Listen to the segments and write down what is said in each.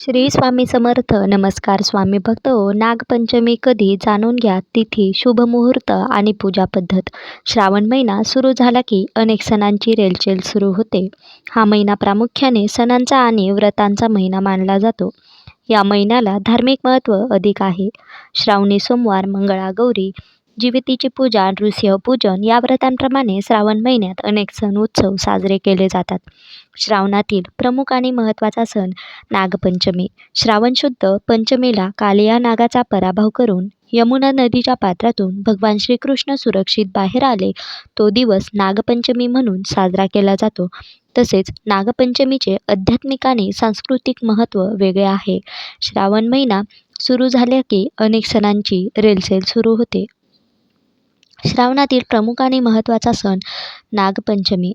श्री स्वामी समर्थ. नमस्कार स्वामी भक्त हो. नागपंचमी कधी जाणून घ्या. तिथी शुभ मुहूर्त आणि पूजा पद्धत. श्रावण महिना सुरू झाला की अनेक सणांची रेलचेल सुरू होते. हा महिना प्रामुख्याने सणांचा आणि व्रतांचा महिना मानला जातो. या महिन्याला धार्मिक महत्त्व अधिक आहे. श्रावणी सोमवार मंगळागौरी जिवितीची पूजा नृसिंहपूजन या व्रतांप्रमाणे श्रावण महिन्यात अनेक सण उत्सव साजरे केले जातात. श्रावणातील प्रमुख आणि महत्त्वाचा सण नागपंचमी. श्रावण शुद्ध पंचमीला कालिया नागाचा पराभव करून यमुना नदीच्या पात्रातून भगवान श्रीकृष्ण सुरक्षित बाहेर आले. तो दिवस नागपंचमी म्हणून साजरा केला जातो. तसेच नागपंचमीचे आध्यात्मिक आणि सांस्कृतिक महत्त्व वेगळे आहे. श्रावण महिना सुरू झाल्या की अनेक सणांची रेलसेल सुरू होते. श्रावणातील प्रमुख आणि महत्त्वाचा सण नागपंचमी.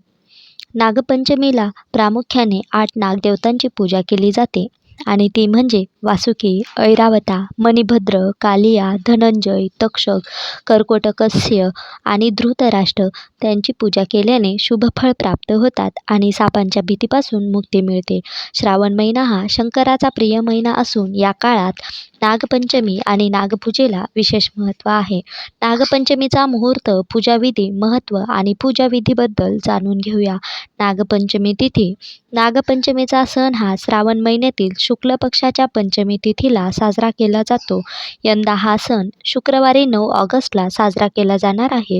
नागपंचमीला प्रामुख्याने आठ नागदेवतांची पूजा केली जाते आणि ती म्हणजे वासुकी ऐरावता मणिभद्र कालिया धनंजय तक्षक कर्कोटकस्य आणि धृतराष्ट्र त्यांची पूजा केल्याने शुभफळ प्राप्त होतात आणि सापांच्या भीतीपासून मुक्ती मिळते. श्रावण महिना हा शंकराचा प्रिय महिना असून या काळात नागपंचमी आणि नागपूजेला विशेष महत्त्व आहे. नागपंचमीचा मुहूर्त पूजाविधी महत्त्व आणि पूजाविधीबद्दल जाणून घेऊया. नागपंचमी तिथी. नागपंचमीचा सण हा श्रावण महिन्यातील शुक्ल पक्षाच्या पंचमी तिथीला साजरा केला जातो. यंदा हा सण शुक्रवारी नऊ ऑगस्टला साजरा केला जाणार आहे.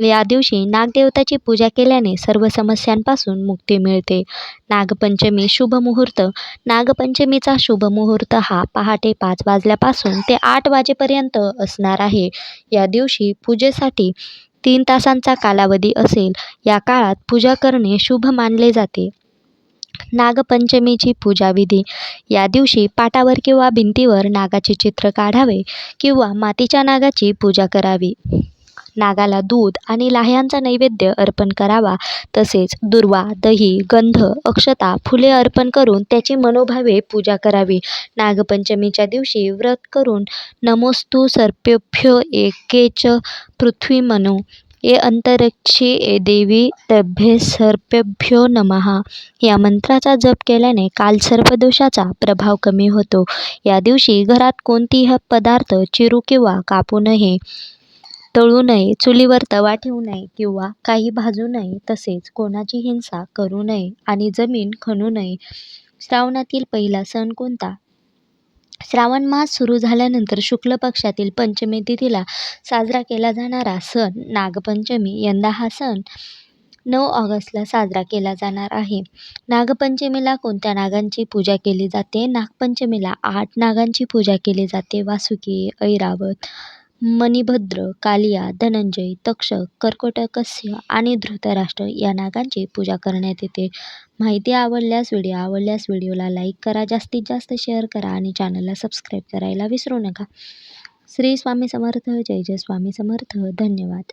या दिवशी नागदेवताची पूजा केल्याने सर्व समस्यांपासून मुक्ती मिळते. नागपंचमी शुभ मुहूर्त. नागपंचमीचा शुभ मुहूर्त हा पहाटे पाच वाजल्यापासून ते आठ वाजेपर्यंत असणार आहे. या दिवशी पूजेसाठी तीन तासांचा कालावधी असेल. या काळात पूजा करणे शुभ मानले जाते. नागपंचमीची पूजाविधी या दिवशी पाटावर किंवा भिंतीवर नागाचे चित्र काढावे किंवा मातीच्या नागाची पूजा करावी. नागाला दूध आणि लाह्यांचा नैवेद्य अर्पण करावा. तसेच दुर्वा दही गंध अक्षता फुले अर्पण करून त्याची मनोभावे पूजा करावी. नागपंचमीच्या दिवशी व्रत करून नमोस्तु सर्पेभ्यो एकेच पृथ्वीमनो ये अंतरिक्षी ए देवी तभ्ये सर्पेभ्यो नमः. या मंत्राचा जप केल्याने काल सर्पदोषाचा प्रभाव कमी होतो. या दिवशी घरात कोणतीही पदार्थ चिरू किंवा कापू नये. तळू नये चुलीवर तवा ठेवू नये किंवा काही भाजू नये तसेच कोणाची हिंसा करू नये आणि जमीन खणू नये. श्रावणातील पहिला सण कोणता? श्रावण मास सुरू झाल्यानंतर शुक्ल पक्षातील पंचमी तिथीला साजरा केला जाणारा सण नागपंचमी. यंदा हा सण नऊ ऑगस्टला साजरा केला जाणार आहे. नागपंचमीला कोणत्या नागांची पूजा केली जाते? नागपंचमीला आठ नागांची पूजा केली जाते. वासुकी ऐरावत मणिभद्र कालिया धनंजय तक्षक कर्कोटकस्य आणि धृतराष्ट्र या नागांची पूजा करण्यात येते. माहिती आवडल्यास व्हिडिओ आवडल्यास व्हिडिओला लाईक करा जास्तीत जास्त शेअर करा आणि चॅनलला सबस्क्राईब करायला विसरू नका. श्री स्वामी समर्थ जय जय स्वामी समर्थ धन्यवाद.